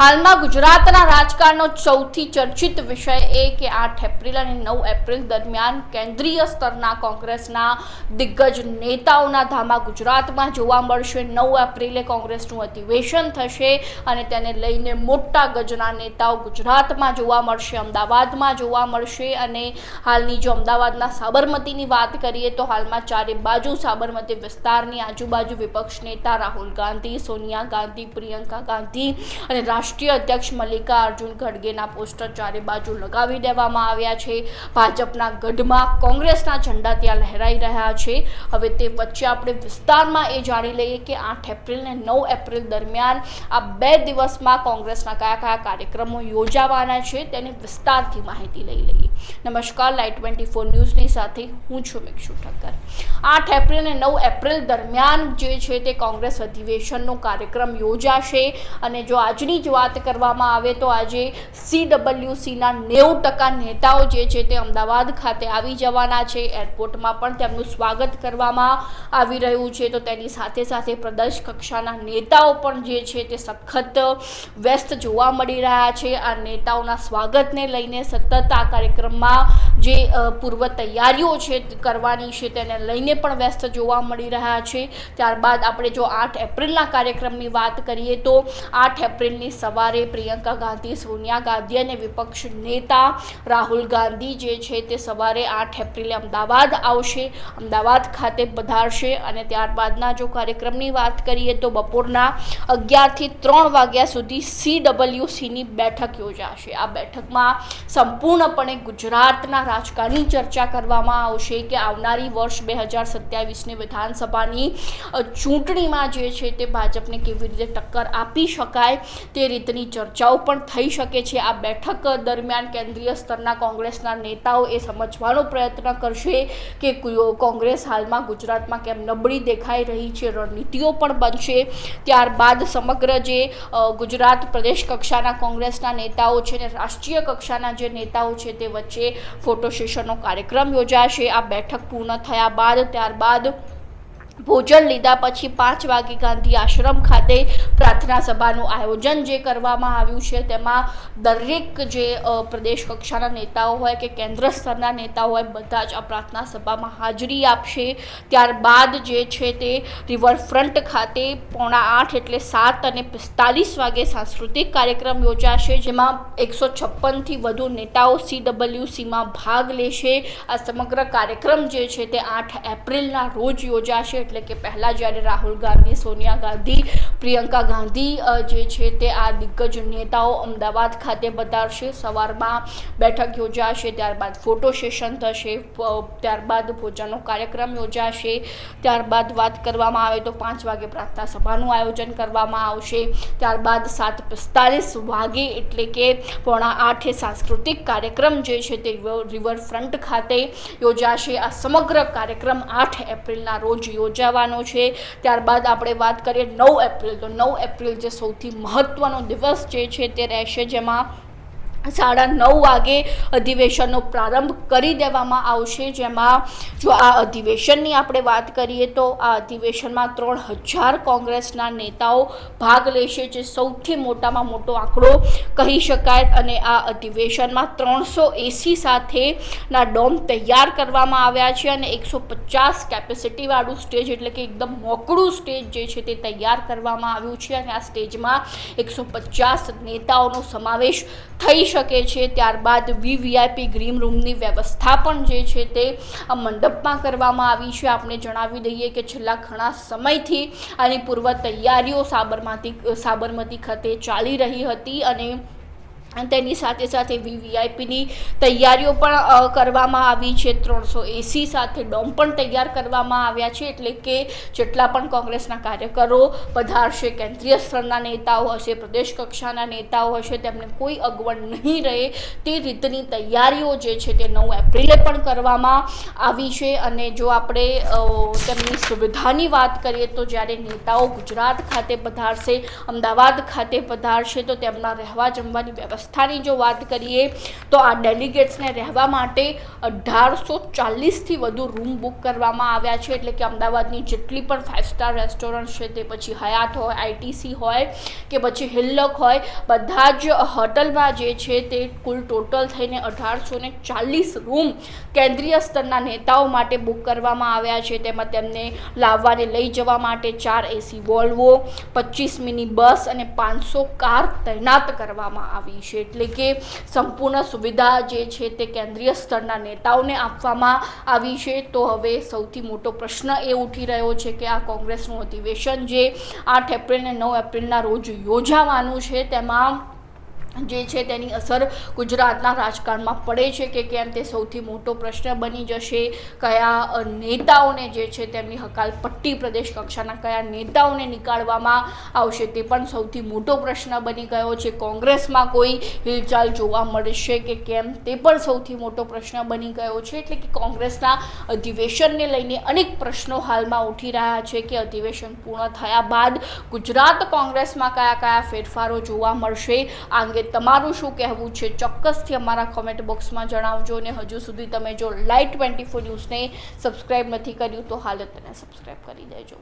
હાલમાં ગુજરાતના રાજકારણનો સૌથી ચર્ચિત વિષય એ કે આઠ એપ્રિલ અને નવ એપ્રિલ દરમિયાન કેન્દ્રીય સ્તરના કોંગ્રેસના દિગ્ગજ નેતાઓના ધામા ગુજરાતમાં જોવા મળશે. નવ એપ્રિલે કોંગ્રેસનું અધિવેશન થશે અને તેને લઈને મોટા ગજના નેતાઓ ગુજરાતમાં જોવા મળશે, અમદાવાદમાં જોવા મળશે અને હાલની જો અમદાવાદના સાબરમતીની વાત કરીએ તો હાલમાં ચારે બાજુ સાબરમતી વિસ્તારની આજુબાજુ વિપક્ષ નેતા રાહુલ ગાંધી, સોનિયા ગાંધી, પ્રિયંકા ગાંધી અને રાષ્ટ્રીય અધ્યક્ષ મલ્લિકા અર્જુન ખડગેના પોસ્ટર ચારે બાજુ લગાવી દેવામાં આવ્યા છે. ભાજપના ગઢમાં કોંગ્રેસના ઝંડા ત્યાં લહેરાઈ રહ્યા છે. હવે તે વચ્ચે આપણે વિસ્તારમાં એ જાણી લઈએ કે આઠ એપ્રિલ ને નવ એપ્રિલ દરમિયાન આ બે દિવસમાં કોંગ્રેસના કયા કયા કાર્યક્રમો યોજાવાના છે તેની વિસ્તારથી માહિતી લઈ લઈએ. નમસ્કાર લાઈટ ટ્વેન્ટી ફોર ન્યૂઝની સાથે હું છું મિક્ષુ ઠક્કર. આઠ એપ્રિલ અને નવ એપ્રિલ દરમિયાન જે છે તે કોંગ્રેસ અધિવેશનનો કાર્યક્રમ યોજાશે અને જો આજની જ વાત કરવામાં આવે તો આજે સી ડબલ્યુસીના નેવું ટકા નેતાઓ જે છે તે અમદાવાદ ખાતે આવી જવાના છે. એરપોર્ટમાં પણ તેમનું સ્વાગત કરવામાં આવી રહ્યું છે. તો તેની સાથે સાથે પ્રદેશ કક્ષાના નેતાઓ પણ જે છે તે સખત વ્યસ્ત જોવા મળી રહ્યા છે. આ નેતાઓના સ્વાગતને લઈને સતત આ કાર્યક્રમમાં જે પૂર્વ તૈયારીઓ છે કરવાની છે તેને લઈને પણ વ્યસ્ત જોવા મળી રહ્યા છે. ત્યારબાદ આપણે જો આઠ એપ્રિલના કાર્યક્રમની વાત કરીએ તો આઠ એપ્રિલની સવારે પ્રિયંકા ગાંધી, સોનિયા ગાંધી અને વિપક્ષ નેતા રાહુલ ગાંધી જે છે તે સવારે આઠ એપ્રિલે અમદાવાદ આવશે. અમદાવાદ ખાતે પધારશે અને ત્યારબાદના જો કાર્યક્રમની વાત કરીએ તો બપોરના અગિયારથી ત્રણ વાગ્યા સુધી સી ડબલ્યુસીની બેઠક યોજાશે. આ બેઠકમાં સંપૂર્ણપણે ગુજરાતના રાજકારણની ચર્ચા કરવામાં આવશે કે આવનારી વર્ષ બે હજાર સત્યાવીસની વિધાનસભાની ચૂંટણીમાં જે છે તે ભાજપને કેવી રીતે ટક્કર આપી શકાય તે રીતની ચર્ચાઓ પણ થઈ શકે છે. આ બેઠક દરમિયાન કેન્દ્રીય સ્તરના કોંગ્રેસના નેતાઓ એ સમજવાનો પ્રયત્ન કરશે કે કુ- કોંગ્રેસ હાલમાં ગુજરાતમાં કેમ નબળી દેખાઈ રહી છે, રણનીતિઓ પણ બનશે. ત્યારબાદ સમગ્ર જે ગુજરાત પ્રદેશ કક્ષાના કોંગ્રેસના નેતાઓ છે ને રાષ્ટ્રીય કક્ષાના જે નેતાઓ છે તે વચ્ચે ફોટો સેશનનો કાર્યક્રમ યોજાશે. આ બેઠક પૂર્ણ થયા બાદ ત્યારબાદ ભોજન લીધા પછી પાંચ વાગે ગાંધી આશ્રમ ખાતે પ્રાર્થના સભાનું આયોજન જે કરવામાં આવ્યું છે, તેમાં દરેક જે પ્રદેશ કક્ષાના નેતાઓ હોય કે કેન્દ્ર સ્તરના નેતાઓ હોય, બધા જ આ પ્રાર્થના સભામાં હાજરી આપશે. ત્યારબાદ જે છે તે રિવરફ્રન્ટ ખાતે પોણા આઠ એટલે સાત અને પિસ્તાલીસ વાગે સાંસ્કૃતિક કાર્યક્રમ યોજાશે, જેમાં એકસો છપ્પનથી વધુ નેતાઓ સી ડબલ્યુસીમાં ભાગ લેશે. આ સમગ્ર કાર્યક્રમ જે છે તે આઠ એપ્રિલના રોજ યોજાશે. એટલે કે પહેલાં જ્યારે રાહુલ ગાંધી, સોનિયા ગાંધી, પ્રિયંકા ગાંધી જે છે તે આ દિગ્ગજ નેતાઓ અમદાવાદ ખાતે પધારશે સવારમાં બેઠક યોજાશે, ત્યારબાદ ફોટો સેશન થશે ત્યારબાદ ભોજનનો કાર્યક્રમ યોજાશે. ત્યારબાદ વાત કરવામાં આવે તો પાંચ વાગે પ્રાર્થના સભાનું આયોજન કરવામાં આવશે. ત્યારબાદ સાત પિસ્તાલીસ વાગે એટલે કે પોણા આઠે સાંસ્કૃતિક કાર્યક્રમ જે છે તે રિવર- રિવરફ્રન્ટ ખાતે યોજાશે. આ સમગ્ર કાર્યક્રમ આઠ એપ્રિલના રોજ યોજાવાનો છે. ત્યારબાદ આપણે વાત કરીએ નવ એપ્રિલ. તો નવ એપ્રિલ જે સૌથી મહત્ત્વનો દિવસ જે છે તે રહેશે જેમાં સાડા નવ વાગે અધિવેશનનો પ્રારંભ કરી દેવામાં આવશે. જેમાં જો આ અધિવેશનની આપણે વાત કરીએ તો આ અધિવેશનમાં ત્રણ હજાર કોંગ્રેસના નેતાઓ ભાગ લેશે, જે સૌથી મોટામાં મોટો આંકડો કહી શકાય. અને આ અધિવેશનમાં ત્રણસો એસી સાથેના ડોમ તૈયાર કરવામાં આવ્યા છે અને એકસો પચાસ કેપેસિટીવાળું સ્ટેજ એટલે કે એકદમ મોકળું સ્ટેજ જે છે તે તૈયાર કરવામાં આવ્યું છે. અને આ સ્ટેજમાં એકસો પચાસ નેતાઓનો સમાવેશ થઈ શકે છે, ત્યારબાદ વીવીઆઈપી ગ્રીન રૂમની વ્યવસ્થા પણ જે છે તે મંડપમાં કરવામાં આવી છે. આપણે જણાવી દઈએ કે છેલ્લા ઘણા સમયથી આની પૂર્વ તૈયારીઓ સાબરમતી સાબરમતી ખાતે ચાલી રહી હતી અને તેની સાથે સાથે વીવીઆઈપીની તૈયારીઓ પણ કરવામાં આવી છે. ત્રણસો એસી સાથે ડોમ પણ તૈયાર કરવામાં આવ્યા છે. એટલે કે જેટલા પણ કોંગ્રેસના કાર્યકરો પધારશે, કેન્દ્રીય સ્તરના નેતાઓ હશે, પ્રદેશ કક્ષાના નેતાઓ હશે, તેમને કોઈ અગવડ નહીં રહે તે રીતની તૈયારીઓ જે છે તે નવ એપ્રિલે પણ કરવામાં આવી છે. અને જો આપણે તેમની સુવિધાની વાત કરીએ તો જ્યારે નેતાઓ ગુજરાત ખાતે પધારશે, અમદાવાદ ખાતે પધારશે, તો તેમના રહેવા જમવાની વ્યવસ્થા વ્યવસ્થાની જો વાત કરીએ તો આ ડેલિગેટ્સને રહેવા માટે અઢારસો ચાલીસથી વધુ રૂમ બુક કરવામાં આવ્યા છે. એટલે કે અમદાવાદની જેટલી પણ ફાઇવ સ્ટાર રેસ્ટોરન્ટ છે તે પછી હયાત હોય આઈટીસી હોય કે પછી હિલ્લક હોય, બધા જ હોટલમાં જે છે તે કુલ ટોટલ થઈને અઢારસો ચાલીસ રૂમ કેન્દ્રીય સ્તરના નેતાઓ માટે બુક કરવામાં આવ્યા છે. તેમાં તેમને લાવવાને લઈ જવા માટે ચાર એસી વોલ્વો પચીસ મિની બસ અને પાંચસો કાર તૈનાત કરવામાં આવી છે એટલે કે સંપૂર્ણ સુવિધા જે છે તે કેન્દ્રીય સ્તરના નેતાઓને આપવામાં આવી છે. તો હવે સૌથી મોટો પ્રશ્ન એ ઉઠી રહ્યો છે કે આ કોંગ્રેસનું અધિવેશન જે આઠ એપ્રિલ અને નવ એપ્રિલના રોજ યોજાવાનું છે, તેમાં જે છે તેની અસર ગુજરાતના રાજકારણમાં પડે છે કે કેમ તે સૌથી મોટો પ્રશ્ન બની જશે. કયા નેતાઓને જે છે તેમની હકાલપટ્ટી પ્રદેશ કક્ષાના કયા નેતાઓને નીકાળવામાં આવશે તે પણ સૌથી મોટો પ્રશ્ન બની ગયો છે. કોંગ્રેસમાં કોઈ હિલચાલ જોવા મળશે કે કેમ તે પણ સૌથી મોટો પ્રશ્ન બની ગયો છે. એટલે કે કોંગ્રેસના અધિવેશનને લઈને અનેક પ્રશ્નો હાલમાં ઉઠી રહ્યા છે કે અધિવેશન પૂર્ણ થયા બાદ ગુજરાત કોંગ્રેસમાં કયા કયા ફેરફારો જોવા મળશે. આ અંગે તમારું શું કહેવું છે? ચોક્કસથી અમારા કોમેન્ટ બોક્સમાં જણાવજો અને હજુ સુધી તમે જો લાઈવ ટ્વેન્ટી ફોર ન્યૂઝને સબસ્ક્રાઈબ નથી કર્યું તો હાલ તેને સબસ્ક્રાઈબ કરી દેજો.